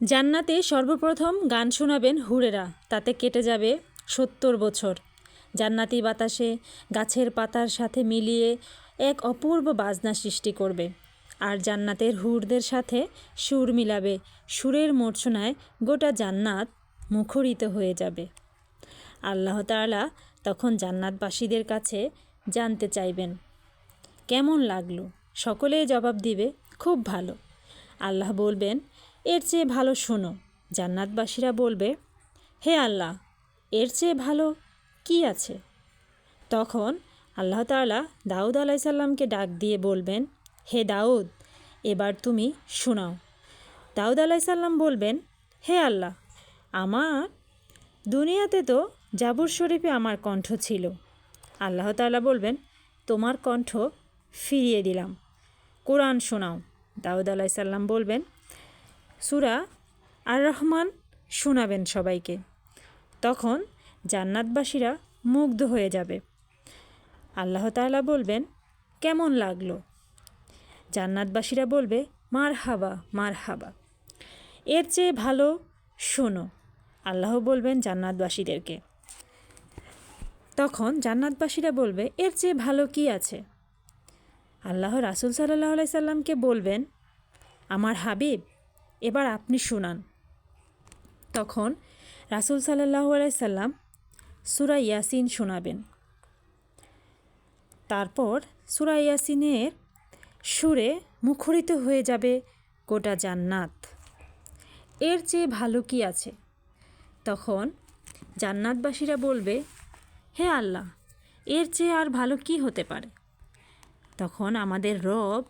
জান্নাতে সর্বপ্রথম গান শোনাবেন হুরেরা, তাতে কেটে যাবে সত্তর বছর। জান্নাতি বাতাসে গাছের পাতার সাথে মিলিয়ে এক অপূর্ব বাজনা সৃষ্টি করবে। আর জান্নাতের হুরদের সাথে সুর মিলাবে, সুরের মূর্ছনায় গোটা জান্নাত মুখরিত হয়ে যাবে। আল্লাহ তাআলা তখন জান্নাতবাসীদের কাছে জানতে চাইবেন, কেমন লাগল? সকলেই জবাব দিবে, খুব ভালো। আল্লাহ বলবেন এর চেয়ে ভালো শোনো। জান্নাতবাসীরা বলবে, হে আল্লাহ, এর চেয়ে ভালো কি আছে? তখন আল্লাহ তাআলা দাউদ আলাইসাল্লামকে ডাক দিয়ে বলবেন, হে দাউদ, এবার তুমি শোনাও। দাউদ আলাইসাল্লাম বলবেন, হে আল্লাহ, আমার দুনিয়াতে তো জাবুর শরীফে আমার কণ্ঠ ছিল। আল্লাহ তাআলা বলবেন, তোমার কণ্ঠ ফিরিয়ে দিলাম। কোরআন শোনাও। দাউদ আলাইসাল্লাম বলবেন সুরা আর রহমান শোনাবেন সবাইকে। তখন জান্নাতবাসীরা মুগ্ধ হয়ে যাবে। আল্লাহ তাআলা বলবেন, কেমন লাগল? জান্নাতবাসীরা বলবে মার হাবা মার হাবা এর চেয়ে ভালো শোনো। আল্লাহ বলবেন জান্নাতবাসীদেরকে। তখন জান্নাতবাসীরা বলবে, এর চেয়ে ভালো কি আছে? আল্লাহ রাসুল সাল্লাহ সাল্লামকে বলবেন, আমার হাবিব এবার আপনি শুনান। তখন রাসুল সাল্লাহ আলাইসাল্লাম সুরা ইয়াসিন শোনাবেন। তারপর সুরা ইয়াসিনের সুরে মুখরিত হয়ে যাবে গোটা জান্নাত। এর চেয়ে ভালো কি আছে? তখন জান্নাতবাসীরা বলবে, হে আল্লাহ, এর চেয়ে আর ভালো কি হতে পারে? তখন আমাদের রব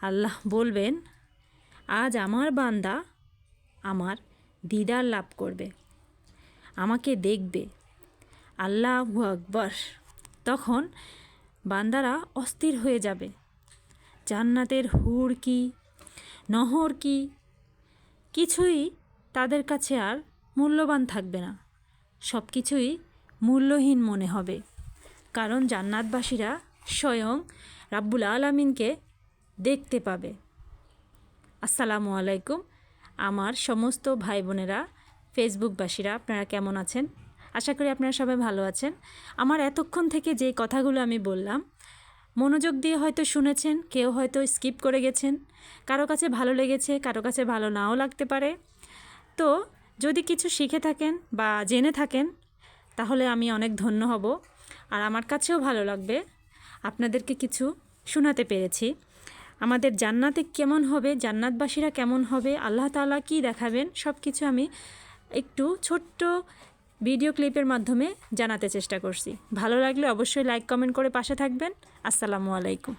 আল্লাহ বলবেন আজ আমার বান্দা আমার দিদার লাভ করবে, আমাকে দেখবে। আল্লাহ আকবর। তখন বান্দারা অস্থির হয়ে যাবে। জান্নাতের হুর কি, নহর কি, কিছুই তাদের কাছে আর মূল্যবান থাকবে না। সব কিছুই মূল্যহীন মনে হবে। কারণ জান্নাতবাসীরা স্বয়ং রাব্বুল আলমিনকে দেখতে পাবে। আসসালামু আলাইকুম। আমার সমস্ত ভাই বোনেরা ফেসবুকবাসীরা, আপনারা কেমন আছেন? আশা করি আপনারা সবাই ভালো আছেন। আমার এতক্ষণ থেকে যে কথাগুলো আমি বললাম, মনোযোগ দিয়ে হয়তো শুনেছেন, কেউ হয়তো স্কিপ করে গেছেন। কারও কাছে ভালো লেগেছে, কারও কাছে ভালো নাও লাগতে পারে। তো যদি কিছু শিখে থাকেন বা জেনে থাকেন, তাহলে আমি অনেক ধন্য হব। আর আমার কাছেও ভালো লাগবে। আপনাদেরকে কিছু শোনাতে পেরেছি। আমাদের জান্নাতে কেমন হবে, জান্নাতবাসীরা কেমন হবে, আল্লাহ তালা কী দেখাবেন সব কিছু আমি একটু ছোট্ট ভিডিও ক্লিপের মাধ্যমে জানাতে চেষ্টা করছি। ভালো লাগলে অবশ্যই লাইক, কমেন্ট করে পাশে থাকবেন। আসসালামু আলাইকুম।